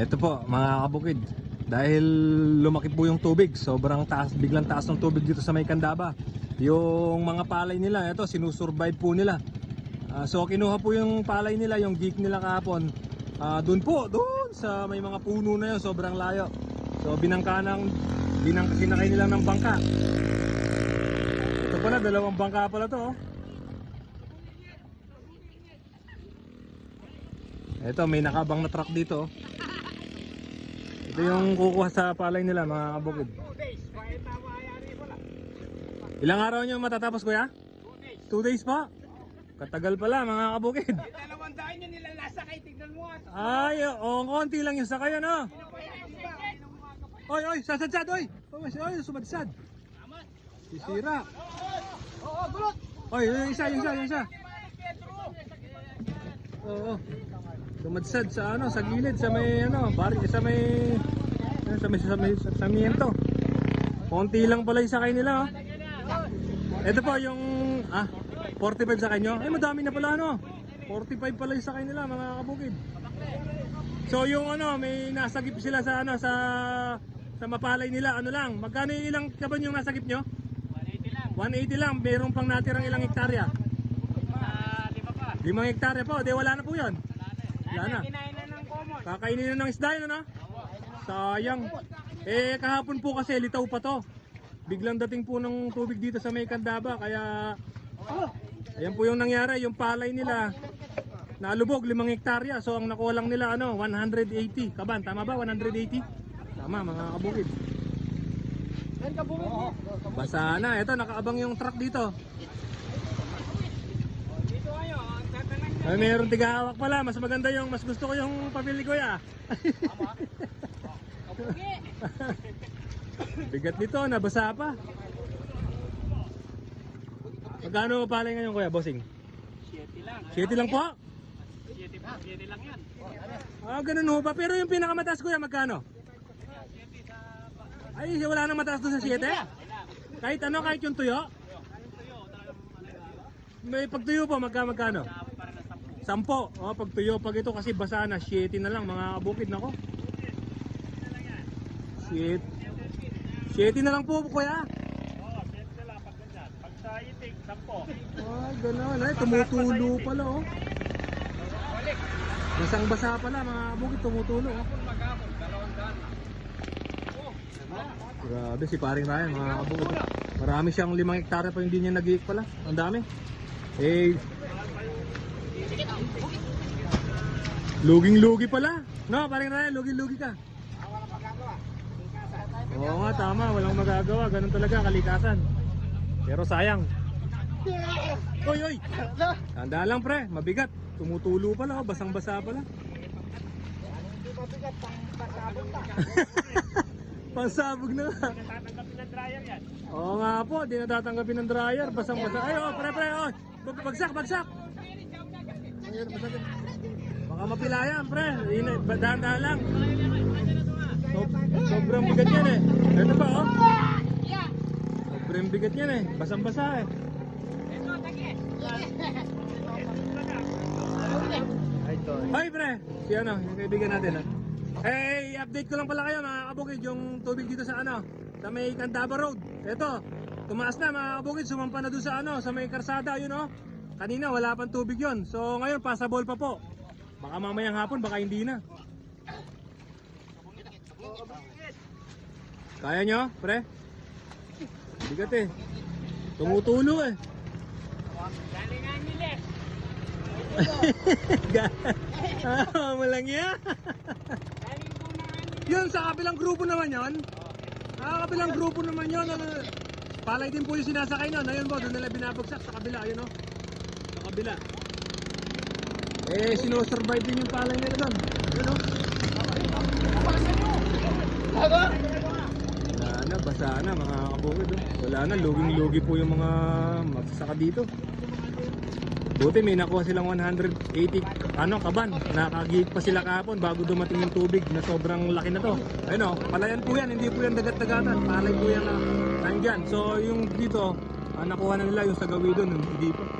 Ito po mga kabukid. Dahil lumaki po yung tubig, sobrang taas, biglang taas ng tubig dito sa may Kandaba. Yung mga palay nila, ito sinusurvive po nila. Ah, so kinuha po yung palay nila, yung geek nila kahapon. Ah, doon po, doon sa may mga puno na yun, sobrang layo. So binangka ng, binang, sinakay nila ng bangka. Ito pala, dalawang bangka pala to. Oh. Ito, may nakabang na truck dito. oh. Ito yung kukuha sa palay nila mga kabukid. Ilang araw nyo matatapos kuya? 2 days pa? Katagal pala mga kabukid. Dalawang daan yun nila nasa kay tignan mo at Ay, oh, konti lang yung sakay ano. Oy, oy, sasadsad, oy. Oy, oy, sumadsad. Sisira. Oo, gulot! Oy, yung isa, yung isa, yung isa. Oo. Sumadsad sa ano, sa gilid, sa may ano, bari, sa may ano, sa may sa may sa, miento. Konti lang pala yung sakay nila, oh. Ito po yung ah 45 sa kanyo. Ay madami na pala ano. 45 pala yung sakay nila mga kabukid. So yung ano, may nasagip sila sa ano sa sa mapalay nila, ano lang. Magkano yung ilang kaban yung nasagip nyo? 180 lang, meron pang natirang ilang hektarya. Lima pa. Limang hektarya po, di wala na po yun. Wala na. Kinain na ng common. Kakainin na ng isda yun, ano? Sayang. Eh, kahapon po kasi litaw pa to. Biglang dating po ng tubig dito sa may Kandaba, kaya... Ayan po yung nangyari, yung palay nila. Nalubog, limang hektarya. So, ang nakuha lang nila, ano, 180. Kaban, tama ba? 180? Tama, mga kabukid. Basa na. Ito, nakaabang yung truck. Dito kayo, ang tatanang Ay, meron tigahawak pala. Mas maganda yung, mas gusto ko yung pamili ko ya. Bigat nito, nabasa pa. Magkano palay ngayon kuya, bossing? 7 lang. 7 lang po? 7 pa, 7 lang yan. Ah, ganun ho ba? Pero yung pinakamataas kuya, magkano? Ay, wala nang mataas doon sa 7? Kahit ano, kahit yung tuyo? May pagtuyo po, magka magkano? Para na 10. Sampo. Oh, pag tuyo, pag ito kasi basa na, 7 na lang mga kabukid nako. 7. 7 na lang po kuya. Oo, 7 sila pag ganyan. Pag sa itik, 10. Ah, gano'n. Ay, tumutulo pala oh. Balik. Basang basa pala mga kabukid, tumutulo oh. Magkapon, dalawang daan. Grabe si paring Ryan mga kabukid. Marami siyang limang hektarya pa hindi niya nag pala. Ang dami. Eh, Luging-lugi pala. No, paring Ryan, luging-lugi ka. Wala magagawa. Oo nga, tama. Walang magagawa. Ganun talaga, kalikasan. Pero sayang. Oy, oy! Tanda lang, pre. Mabigat. Tumutulo pala. Oh. Basang-basa pala. Hindi mabigat pang pasabog na. Pansabog na nga. Tatanggapin ng dryer yan. Oo nga po. Di natatanggapin ng dryer. Basang-basa. Ay, oh, pre, pre. Oh. Bag- Bagsak, bagsak. Ayun. Baka mapilayan, pre. Ba- Dahan-dahan lang. So- sobrang bigat yan eh. Ito pa, oh. Sobrang bigat yan eh. Basang-basa eh. Hi pre! Si ano, yung kaibigan natin ha. Eh, update ko lang pala kayo mga kabukid yung tubig dito sa ano, sa may Candaba Road. Ito, tumaas na mga kabukid, sumampa na doon sa ano, sa may karsada, yun oh. Kanina wala pang tubig yon. So ngayon passable pa po. Baka mamayang hapon, baka hindi na. Kaya nyo, pre? Bigat eh. Tumutulo eh. Galingan nila. ah, malang yan. Galing ano. Yun, sa kabilang grupo naman yon. Ah, kabilang grupo naman yon. Ano, palay din po yung sinasakay nun. Ayun po, doon nila binabagsak sa kabila. Ayun o. Sa kabila. Eh, sinosurvive din yung palay nila doon. Ayun o. Wala na, basa na mga kabukid. Oh. Wala na, luging-lugi po yung mga magsasaka dito. Buti may nakuha silang 180 ano kaban. Nakagihit pa sila kahapon bago dumating yung tubig na sobrang laki na to. Ayun oh, palayan po yan, hindi po yan dagat-dagatan. Palay po yan na nandyan. So yung dito, ah, nakuha na nila yung sa gawi doon, hindi pa.